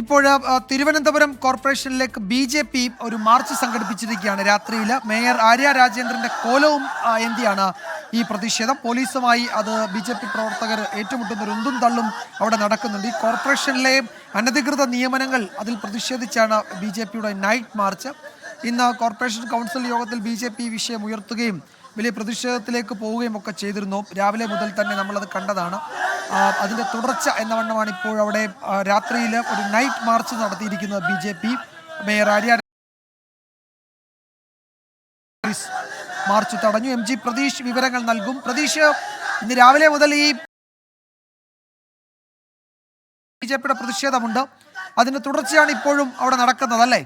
ഇപ്പോൾ തിരുവനന്തപുരം കോർപ്പറേഷനിലേക്ക് B J P ഒരു മാർച്ച് സംഘടിപ്പിച്ചിരിക്കുകയാണ് രാത്രിയിൽ. മേയർ ആര്യ രാജേന്ദ്രന്റെ കോലവും എന്തിയാണ് ഈ പ്രതിഷേധം? പോലീസുമായി അത് ബി ജെ പി പ്രവർത്തകർ ഏറ്റുമുട്ടുന്ന ഒരു ഉന്തും തള്ളും അവിടെ നടക്കുന്നുണ്ട്. ഈ കോർപ്പറേഷനിലെ അനധികൃത നിയമനങ്ങൾ അതിൽ പ്രതിഷേധിച്ചാണ് ബി ജെ പിയുടെ നൈറ്റ് മാർച്ച്. ഇന്ന് കോർപ്പറേഷൻ കൗൺസിൽ യോഗത്തിൽ ബി ജെ പി വിഷയം ഉയർത്തുകയും വലിയ പ്രതിഷേധത്തിലേക്ക് പോവുകയും ഒക്കെ ചെയ്തിരുന്നു. രാവിലെ മുതൽ തന്നെ നമ്മളത് കണ്ടതാണ്. അതിന്റെ തുടർച്ച എന്ന വണ്ണമാണ് ഇപ്പോൾ അവിടെ രാത്രിയിൽ ഒരു നൈറ്റ് മാർച്ച് നടത്തിയിരിക്കുന്നത് B J P. Mayor Arya march തടഞ്ഞു. എം ജി പ്രതീഷ് വിവരങ്ങൾ നൽകും. പ്രതീഷ് ഇന്ന് രാവിലെ മുതൽ ഈ ബി ജെ പിയുടെ പ്രതിഷേധമുണ്ട്. അതിന്റെ തുടർച്ചയാണ് ഇപ്പോഴും അവിടെ നടക്കുന്നത് അല്ലേ?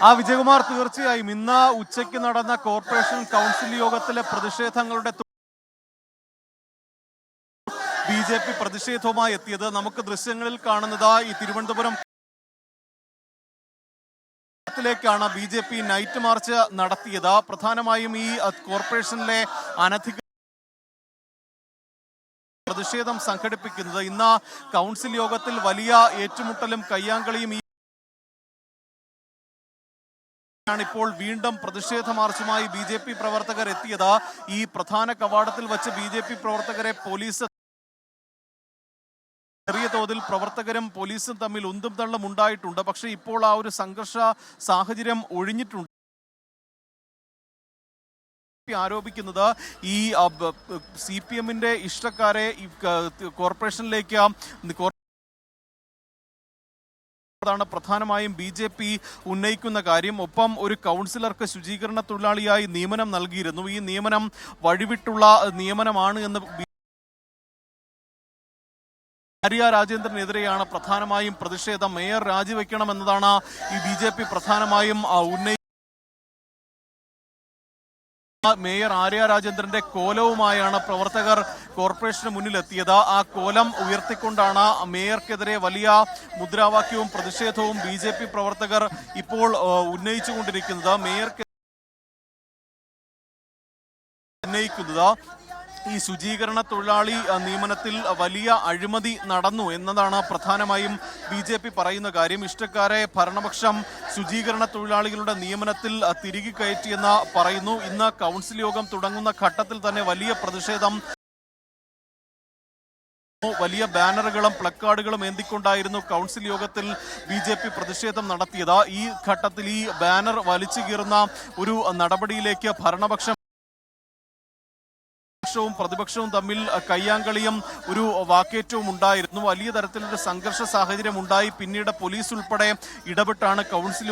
ആ വിജയകുമാർ തീർച്ചയായും ഇന്ന് ഉച്ചയ്ക്ക് നടന്ന കോർപ്പറേഷൻ കൗൺസിൽ യോഗത്തിലെ പ്രതിഷേധങ്ങളുടെ ബി ജെ പി പ്രതിഷേധവുമായി എത്തിയത് നമുക്ക് ദൃശ്യങ്ങളിൽ കാണുന്നത് ഈ Thiruvananthapuram ത്തിലേക്കാണ് B J P night march നടത്തിയത്. പ്രധാനമായും ഈ കോർപ്പറേഷനിലെ അനധികൃത പ്രതിഷേധം സംഘടിപ്പിക്കുന്നത് ഇന്ന് കൗൺസിൽ യോഗത്തിൽ വലിയ ഏറ്റുമുട്ടലും കയ്യാങ്കളിയും ഈ ആണ് ഇപ്പോൾ വീണ്ടും പ്രതിഷേധ മാർച്ചുമായി ബി ജെ പി പ്രവർത്തകർ എത്തിയത്. ഈ പ്രധാന കവാടത്തിൽ വച്ച് ബി ജെ പി പ്രവർത്തകരെ പോലീസ് ചെറിയ തോതിൽ പ്രവർത്തകരും പോലീസും തമ്മിൽ ഉന്തും തള്ളും ഉണ്ടായിട്ടുണ്ട്. പക്ഷേ ഇപ്പോൾ ആ ഒരു സംഘർഷ സാഹചര്യം ഒഴിഞ്ഞിട്ടുണ്ട്. ആരോപിക്കുന്നത് ഈ സി പി എമ്മിന്റെ ഇഷ്ടക്കാരെ കോർപ്പറേഷനിലേക്ക് കോർ- അതാണ് പ്രധാനമായും ബി ജെ പി ഉന്നയിക്കുന്ന കാര്യം. ഒപ്പം ഒരു കൗൺസിലർക്ക് ശുചീകരണ തൊഴിലാളിയായി നിയമനം നൽകിയിരുന്നു. ഈ നിയമനം വഴിവിട്ടുള്ള നിയമനമാണ് എന്ന് ആര്യ രാജേന്ദ്രനെതിരെയാണ് പ്രധാനമായും പ്രതിഷേധം. മേയർ രാജിവെക്കണമെന്നതാണ് ഈ ബി പ്രധാനമായും ഉന്നയി മേയർ ആര്യ രാജേന്ദ്രന്റെ കോലവുമായാണ് പ്രവർത്തകർ കോർപ്പറേഷന് മുന്നിലെത്തിയത്. ആ കോലം ഉയർത്തിക്കൊണ്ടാണ് മേയർക്കെതിരെ വലിയ മുദ്രാവാക്യവും പ്രതിഷേധവും ബി ജെ പി പ്രവർത്തകർ ഇപ്പോൾ ഉന്നയിച്ചുകൊണ്ടിരിക്കുന്നത്. മേയർക്ക് ഉന്നയിക്കുന്നത് ഈ ശുചീകരണ തൊഴിലാളി നിയമനത്തിൽ വലിയ അഴിമതി നടന്നു എന്നതാണ് പ്രധാനമായും ബി പറയുന്ന കാര്യം. ഇഷ്ടക്കാരെ ഭരണപക്ഷം ശുചീകരണ തൊഴിലാളികളുടെ നിയമനത്തിൽ തിരികെ കയറ്റിയെന്ന് പറയുന്നു. ഇന്ന് കൗൺസിൽ യോഗം തുടങ്ങുന്ന ഘട്ടത്തിൽ തന്നെ വലിയ പ്രതിഷേധം വലിയ ബാനറുകളും പ്ലക്കാർഡുകളും ഏന്തിക്കൊണ്ടായിരുന്നു കൗൺസിൽ യോഗത്തിൽ ബി ജെ പി പ്രതിഷേധം നടത്തിയത്. ഈ ഘട്ടത്തിൽ ഈ ബാനർ വലിച്ചു കീറുന്ന ഒരു നടപടിയിലേക്ക് ഭരണപക്ഷം പ്രതിപക്ഷവും പ്രതിപക്ഷവും തമ്മിൽ കയ്യാങ്കളിയും ഒരു വാക്കേറ്റവും ഉണ്ടായിരുന്നു. വലിയ തരത്തിലൊരു സംഘർഷ സാഹചര്യം ഉണ്ടായി. പിന്നീട് പോലീസ് ഉൾപ്പെടെ ഇടപെട്ടാണ് കൗൺസിൽ